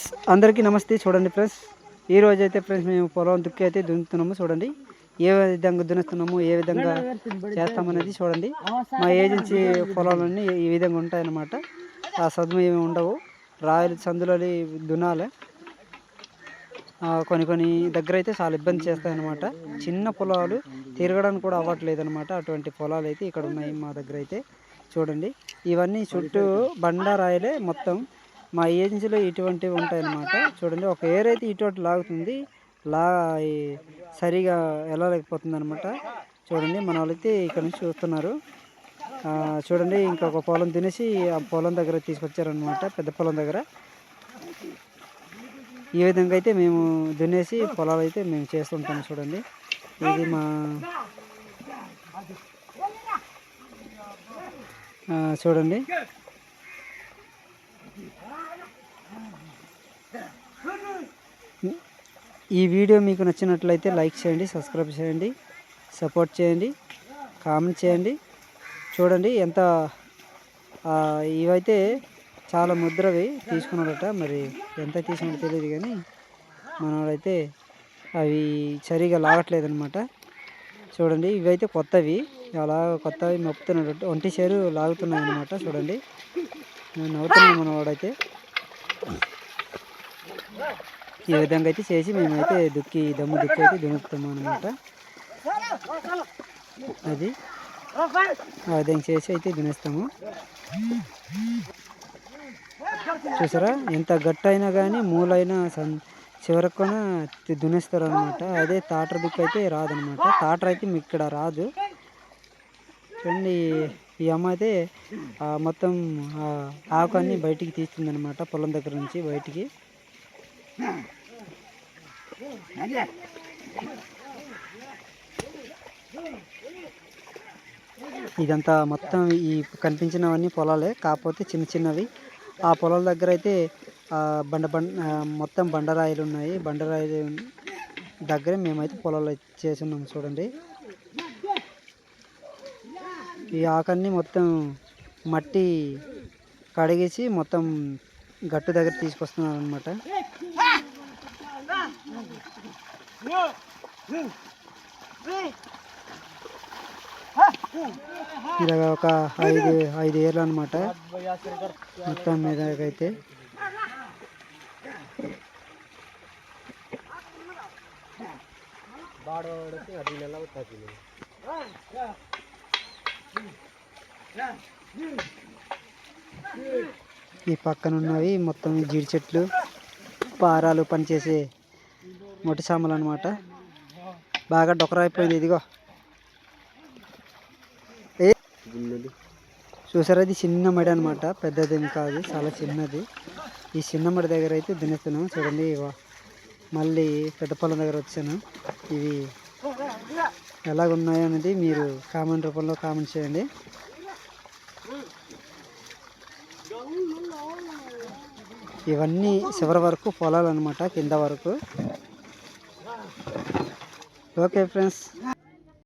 Friends అందరికీ నమస్తే. చూడండి ఫ్రెండ్స్ ఈ రోజు అయితే ఫ్రెండ్స్ మేము పొలం దుక్కి అయితే దున్నుతున్నాము చూడండి. ఏ విధంగా దున్నుతున్నాము ఏ విధంగా చేస్తామనేది చూడండి. మా ఏజెన్సీ పొలాలన్నీ ఈ విధంగా ఉంటాయన్నమాట. ఆ సదుము ఏమి ఉండవు. రాయలు సందులో దున్నాలి. కొన్ని కొన్ని దగ్గర అయితే చాలా ఇబ్బంది చేస్తాయన్నమాట. చిన్న పొలాలు తిరగడానికి కూడా అవ్వట్లేదు అనమాట అటువంటి పొలాలు అయితే ఇక్కడ ఉన్నాయి మా దగ్గర అయితే చూడండి. ఇవన్నీ చుట్టూ బండారాయలే మొత్తం. మా ఏజెన్సీలో ఇటువంటివి ఉంటాయన్నమాట. చూడండి ఒక ఏర్ అయితే ఇటువంటి లాగుతుంది. లా సరిగా వెళ్ళలేకపోతుంది అనమాట చూడండి మన వాళ్ళైతే ఇక్కడ నుంచి చూస్తున్నారు. చూడండి ఇంకొక పొలం తినేసి ఆ పొలం దగ్గర తీసుకొచ్చారనమాట పెద్ద పొలం దగ్గర. ఈ విధంగా అయితే మేము దున్నేసి పొలాలు అయితే మేము చేస్తుంటాము చూడండి. ఇది మా చూడండి. ఈ వీడియో మీకు నచ్చినట్లయితే లైక్ చేయండి సబ్స్క్రైబ్ చేయండి సపోర్ట్ చేయండి కామెంట్ చేయండి. చూడండి ఎంత ఇవైతే చాలా ముద్రవి తీసుకున్నాడట. మరి ఎంత తీసుకున్నాడో తెలియదు కానీ మనవాడైతే అవి సరిగా లాగట్లేదు అనమాట చూడండి ఇవైతే కొత్తవి. అలా కొత్తవి మొప్పుతున్నాడు ఒంటి చేరు లాగుతున్నాయి అనమాట చూడండి. నేను నవ్వుతున్నాను మనవాడైతే ఈ విధంగా అయితే చేసి మేమైతే దుక్కి దమ్ము దుక్కి అయితే దున్నుతాము అనమాట అది. ఆ విధంగా చేసి అయితే దున్నేస్తాము. చూసారా? ఎంత గట్టయినా కానీ మూలైనా సన్ చివరకున దున్నేస్తారు అనమాట అదే తాటర్ దుక్కు అయితే రాదనమాట తాటర్ అయితే మీకు ఇక్కడ రాదు. చూడండి. ఈ అమ్మ అయితే మొత్తం ఆ ఆకు అన్ని బయటికి తీస్తుంది అనమాట పొలం దగ్గర నుంచి బయటికి. ఇదంతా మొత్తం ఈ కనిపించినవన్నీ పొలాలే కాకపోతే చిన్న చిన్నవి. ఆ పొలాల దగ్గర అయితే బండ బండ మొత్తం బండరాయిలు ఉన్నాయి బండరాయిలు దగ్గర మేమైతే పొలాలు చేసి చూడండి. ఈ ఆకలిని మొత్తం మట్టి కడిగేసి మొత్తం గట్టు దగ్గర తీసుకొస్తున్నారు అనమాట ఇలాగ ఒక ఐదు ఐదు ఏళ్ళు అనమాట మొత్తం మీద అయితే ఈ పక్కన ఉన్నవి మొత్తం జీడి చెట్లు పారాలు పనిచేసే మొట్టి సామలు అనమాట బాగా డొకరైపోయింది ఇదిగో. ఏ? చూసారా అది చిన్న మడి అనమాట పెద్దదేం కాదు చాలా చిన్నది. ఈ చిన్న మడి దగ్గర అయితే దున్నేస్తున్నాం చూడండి మళ్ళీ పెద్ద పొలం దగ్గర వచ్చాను. ఇవి ఎలాగున్నాయో అనేది మీరు కామెంట్ రూపంలో కామెంట్ చేయండి. ఇవన్నీ చివరి వరకు పొలాలు అనమాట కింద వరకు. Okay friends.